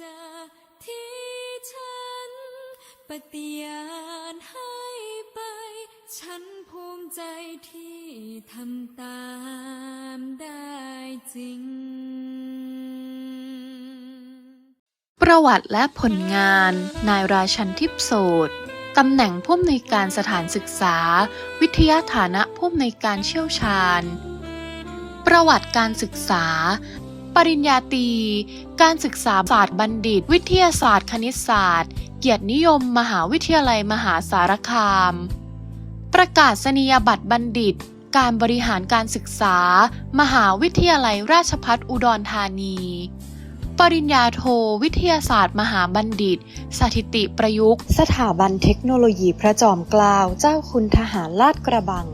จะที่ฉัน ปฏิญาณให้ไป ฉันภูมิใจที่ทำตามได้จริง ประวัติและผลงาน นายราชันทิพโสดตำแหน่งผู้อำนวยการสถานศึกษา วิทยาฐานะผู้อำนวยการเชี่ยวชาญ ประวัติการศึกษา ปริญญาตรีการศึกษาศาสตร์บัณฑิต วิทยาศาสตร์ คณิตศาสตร์ เกียรตินิยม มหาวิทยาลัยมหาสารคาม ประกาศนียบัตรบัณฑิต การบริหารการศึกษา มหาวิทยาลัยราชภัฏอุดรธานี ปริญญาโท วิทยาศาสตร์ มหาบัณฑิต สถิติประยุกต์ สถาบันเทคโนโลยีพระจอมเกล้าเจ้าคุณทหารลาดกระบัง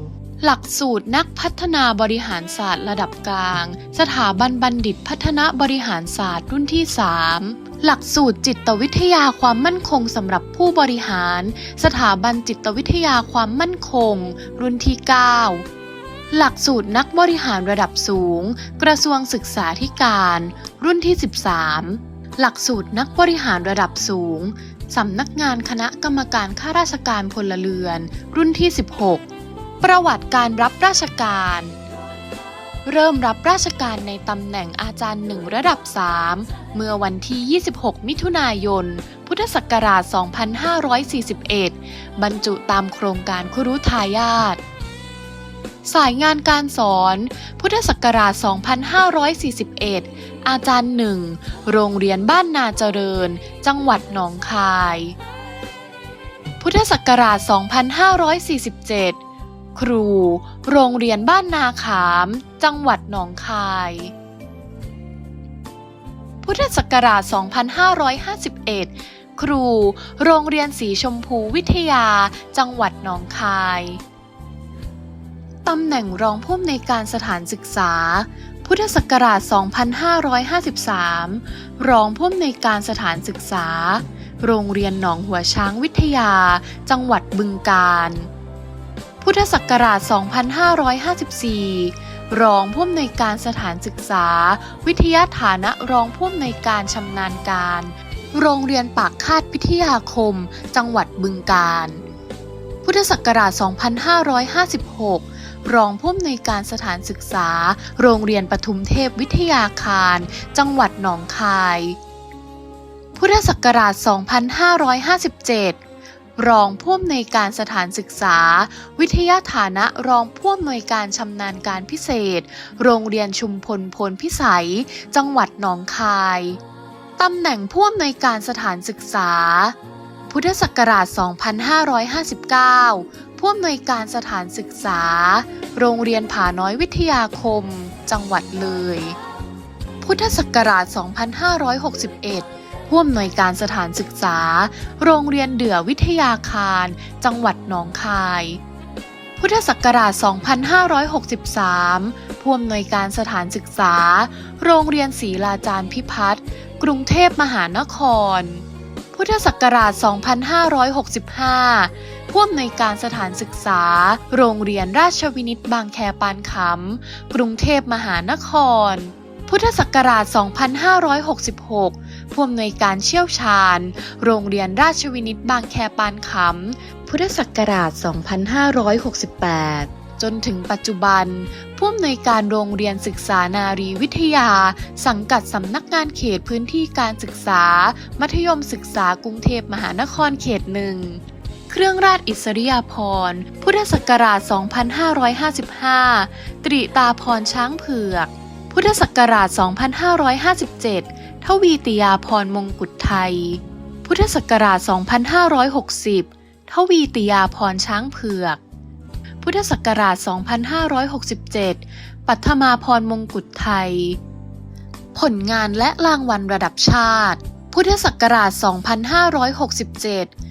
หลักสูตรนักพัฒนาบริหารศาสตร์ระดับกลาง สถาบันบัณฑิตพัฒนาบริหารศาสตร์รุ่นที่ 3หลักสูตรจิตวิทยาความมั่นคงสำหรับผู้บริหาร สถาบันจิตวิทยาความมั่นคง รุ่นที่ 9 หลักสูตรนักบริหารระดับสูง กระทรวงศึกษาธิการ รุ่นที่ 13 หลักสูตรนักบริหารระดับสูงสำนักงานคณะกรรมการข้าราชการพลเรือน รุ่นที่ 16 ประวัติการรับราชการ เริ่มรับราชการในตำแหน่งอาจารย์หนึ่งระดับ 3 เมื่อวันที่ 26 มิถุนายน พุทธศักราช 2541 บรรจุตามโครงการคุรุทายาทสายงานการสอน พุทธศักราช 2541 อาจารย์หนึ่ง โรงเรียนบ้านนาเจริญ จังหวัดหนองคาย พุทธศักราช 2547 ครู โรงเรียนบ้านนาขาม จังหวัดหนองคาย พุทธศักราช 2551 ครู โรงเรียนสีชมพูวิทยา จังหวัดหนองคาย ตำแหน่งรองผู้อำนวยการสถานศึกษา พุทธศักราช 2553 รองผู้อำนวยการสถานศึกษา โรงเรียนหนองหัวช้างวิทยา จังหวัดบึงกาฬ พุทธศักราช 2554 รองผู้อำนวยการสถานศึกษา วิทยาฐานะรองผู้อำนวยการชำนาญการ โรงเรียนปากคาดพิทยาคม จังหวัดบึงกาฬ พุทธศักราช 2556 รองผู้อำนวยการสถานศึกษา โรงเรียนปทุมเทพวิทยาคาร จังหวัดหนองคาย พุทธศักราช 2557 รองผู้อำนวยการสถานศึกษา วิทยาฐานะรองผู้อำนวยการชำนาญการพิเศษ โรงเรียนชุมพลพลพิสัย จังหวัดหนองคายตำแหน่งผู้อำนวยการสถานศึกษา พุทธศักราช 2559 ผู้อำนวยการสถานศึกษา โรงเรียนผาน้อยวิทยาคม จังหวัดเลย พุทธศักราช 2561 ผู้อำนวยการสถานศึกษา โรงเรียนเดือวิทยาคาร จังหวัดหนองคาย พุทธศักราช 2563 ผู้อำนวยการสถานศึกษา โรงเรียนศรีลาจารย์พิพัฒน์กรุงเทพมหานคร พุทธศักราช 2565 ผู้อำนวยการสถานศึกษา โรงเรียนราชวินิตบางแคปานขำกรุงเทพมหานคร พุทธศักราช 2566 ผู้อำนวยการเชี่ยวชาญ โรงเรียนราชวินิตบางแคปานขำ พุทธศักราช 2568จนถึงปัจจุบัน ผู้อำนวยการโรงเรียนศึกษานารีวิทยา สังกัดสำนักงานเขตพื้นที่การศึกษา มัธยมศึกษากรุงเทพมหานครเขตหนึ่ง เครื่องราชอิสริยาภรณ์ พุทธศักราช 2555 ตรีตาพรช้างเผือก พุทธศักราช 2557 ทวีติยาพรมงกุฎไทย พุทธศักราช 2560 ทวีติยาพรช้างเผือก พุทธศักราช 2567 ปัทมาพรมงกุฎไทย ผลงานและรางวัลระดับชาติ พุทธศักราช 2567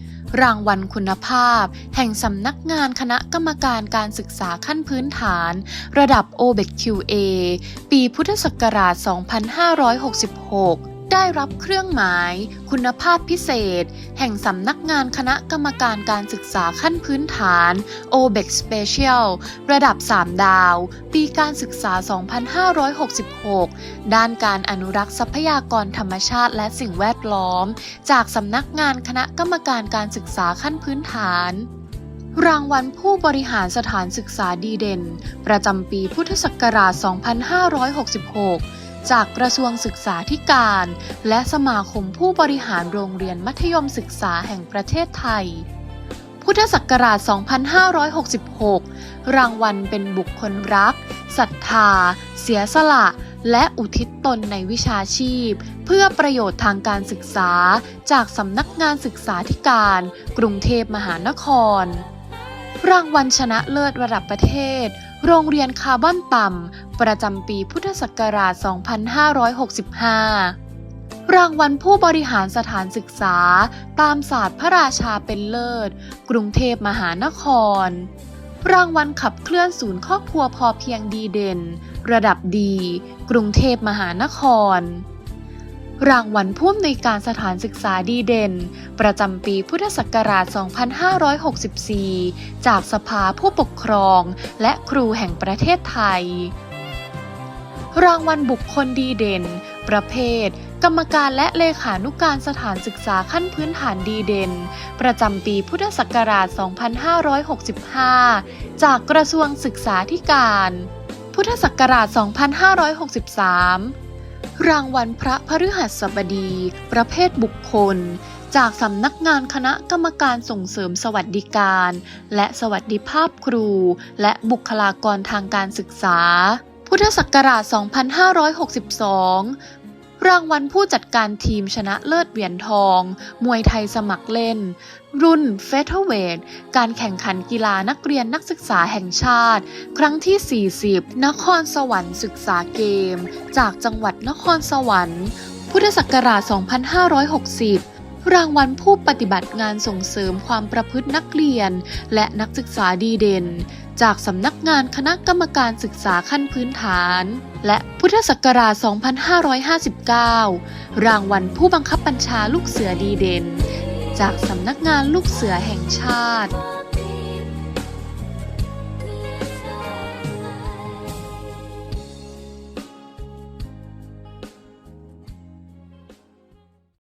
รางวัลคุณภาพ แห่งสำนักงานคณะกรรมการการศึกษาขั้นพื้นฐาน ระดับ OBEQA ปีพุทธศักราช 2566 ได้รับเครื่องหมาย คุณภาพพิเศษ แห่งสำนักงานคณะกรรมการการศึกษาขั้นพื้นฐาน o b e c Special ระดับ 3 ดาว ปีการศึกษา 2566 ด้านการอนุรักษ์ทรัพยากรธรรมชาติและสิ่งแวดล้อม จากสำนักงานคณะกรรมการการศึกษาขั้นพื้นฐานรางวัลผู้บริหารสถานศึกษาดีเด่น ประจำปีพุทธศักราช 2566 จากกระทรวงศึกษาธิการ และสมาคมผู้บริหารโรงเรียนมัธยมศึกษาแห่งประเทศไทย พุทธศักราช 2566 รางวัลเป็นบุคคลรัก ศรัทธา เสียสละ และอุทิศตนในวิชาชีพ เพื่อประโยชน์ทางการศึกษา จากสำนักงานศึกษาธิการ กรุงเทพมหานคร รางวัลชนะเลิศระดับประเทศ โรงเรียนคาร์บอนต่ำ ประจำปีพุทธศักราช 2565 รางวัลผู้บริหารสถานศึกษา ตามศาสตร์พระราชาเป็นเลิศ กรุงเทพมหานคร รางวัลขับเคลื่อนศูนย์ครอบครัวพอเพียงดีเด่น ระดับดี กรุงเทพมหานคร รางวัลผู้อำนวยการสถานศึกษาดีเด่น ประจำปีพุทธศักราช 2564 จากสภาผู้ปกครองและครูแห่งประเทศไทย รางวัลบุคคลดีเด่น ประเภท กรรมการและเลขานุการสถานศึกษาขั้นพื้นฐานดีเด่น ประจำปีพุทธศักราช 2565 จากกระทรวงศึกษาธิการ พุทธศักราช 2563 รางวัลพระพฤหัสบดี ประเภทบุคคล จากสำนักงานคณะกรรมการส่งเสริมสวัสดิการ และสวัสดิภาพครู และบุคลากรทางการศึกษา พุทธศักราช 2562 รางวัลผู้จัดการทีมชนะเลิศเหรียญทอง มวยไทยสมัครเล่น รุ่นเฟเธอร์เวทการแข่งขันกีฬานักเรียนนักศึกษาแห่งชาติ ครั้งที่ 40 นครสวรรค์ศึกษาเกม จากจังหวัดนครสวรรค์ พุทธศักราช 2560รางวัลผู้ปฏิบัติงานส่งเสริมความประพฤตินักเรียน และนักศึกษาดีเด่นจากสำนักงานคณะกรรมการศึกษาขั้นพื้นฐาน และพุทธศักราช 2559 รางวัลผู้บังคับบัญชาลูกเสือดีเด่น จากสำนักงานลูกเสือแห่งชาติ